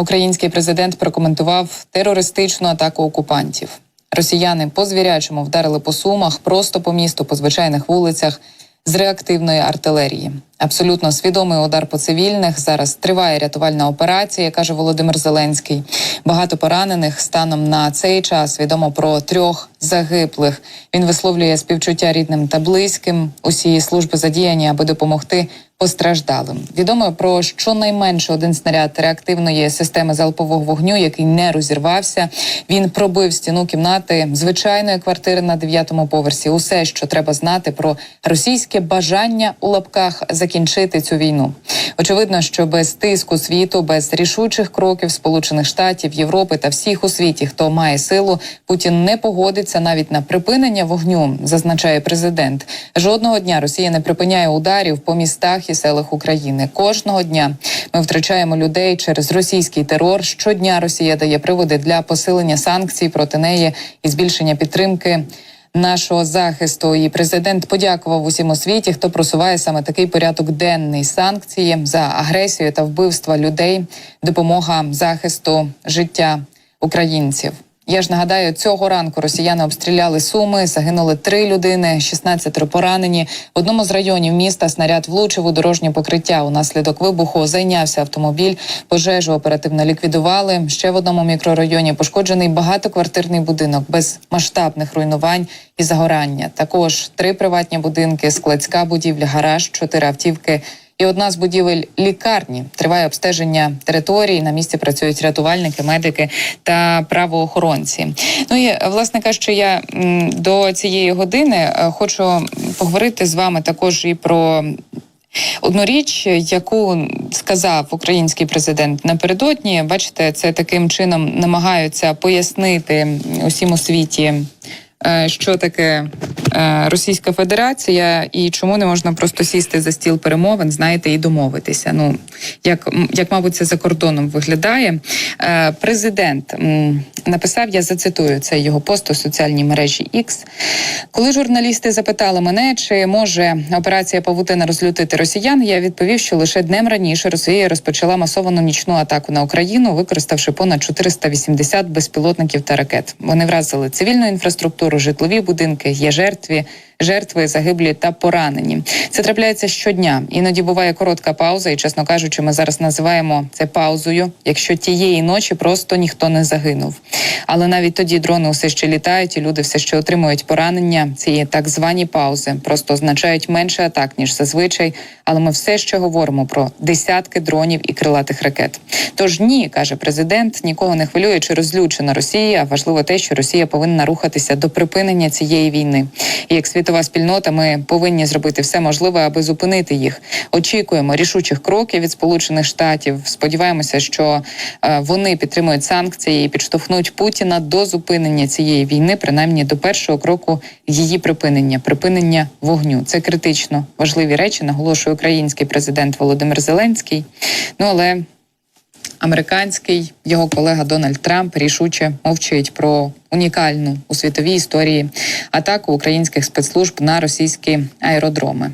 Український президент прокоментував терористичну атаку окупантів. Росіяни по звірячому вдарили по сумах, просто по місту, по звичайних вулицях з реактивної артилерії. Абсолютно свідомий удар по цивільних. Зараз триває рятувальна операція, каже Володимир Зеленський. Багато поранених станом на цей час відомо про трьох загиблих. Він висловлює співчуття рідним та близьким. Усі служби задіяні, аби допомогти постраждалим. Відомо про щонайменше один снаряд реактивної системи залпового вогню, який не розірвався. Він пробив стіну кімнати звичайної квартири на дев'ятому поверсі. Усе, що треба знати про російське бажання у лапках закінчити цю війну. Очевидно, що без тиску світу, без рішучих кроків Сполучених Штатів, Європи та всіх у світі, хто має силу, Путін не погодиться навіть на припинення вогню, зазначає президент. Жодного дня Росія не припиняє ударів по містах і селах України. Кожного дня ми втрачаємо людей через російський терор. Щодня Росія дає приводи для посилення санкцій проти неї і збільшення підтримки. Нашого захисту і президент подякував усім у світі, хто просуває саме такий порядок денний санкції за агресію та вбивства людей, допомога захисту життя українців. Я ж нагадаю, цього ранку росіяни обстріляли суми. Загинули три людини, 16 поранені. В одному з районів міста снаряд влучив у дорожнє покриття. Унаслідок вибуху зайнявся автомобіль. Пожежу оперативно ліквідували. Ще в одному мікрорайоні пошкоджений багатоквартирний будинок без масштабних руйнувань і загорання. Також три приватні будинки, складська будівля, гараж, чотири автівки. І одна з будівель лікарні триває обстеження території. На місці працюють рятувальники, медики та правоохоронці. Ну і власне кажучи, я до цієї години е, хочу поговорити з вами також і про. Одну річ, яку сказав український президент напередодні, бачите, це таким чином намагаються пояснити усім у світі, е, що таке Російська Федерація і чому не можна просто сісти за стіл перемовин, знаєте, і домовитися. Ну як, як мабуть, це за кордоном виглядає. Е, Президент написав, я зацитую цей його пост у соціальній мережі X. Коли журналісти запитали мене, чи може операція Павутина розлютити росіян, я відповів, що лише днем раніше Росія розпочала масовану нічну атаку на Україну, використавши понад 480 безпілотників та ракет. Вони вразили цивільну інфраструктуру, житлові будинки, є жертві. Жертви загиблі та поранені. Це трапляється щодня. Іноді буває коротка пауза, і чесно кажучи, ми зараз називаємо це паузою, якщо тієї ночі просто ніхто не загинув. Але навіть тоді дрони все ще літають, і люди все ще отримують поранення. Ці так звані паузи просто означають менше атак ніж зазвичай. Але ми все ще говоримо про десятки дронів і крилатих ракет. Тож ні, каже президент, нікого не хвилює, чи розлючена Росія. Важливо те, що Росія повинна рухатися до припинення цієї війни. Як світова спільнота, ми повинні зробити все можливе, аби зупинити їх. Очікуємо рішучих кроків від Сполучених Штатів. Сподіваємося, що е, вони підтримують санкції і підштовхнуть Путіна до зупинення цієї війни, принаймні до першого кроку її припинення, припинення вогню. Це критично важливі речі, наголошує український президент Володимир Зеленський. Ну але американський його колега Дональд Трамп рішуче мовчить про унікальну у світовій історії атаку українських спецслужб на російські аеродроми.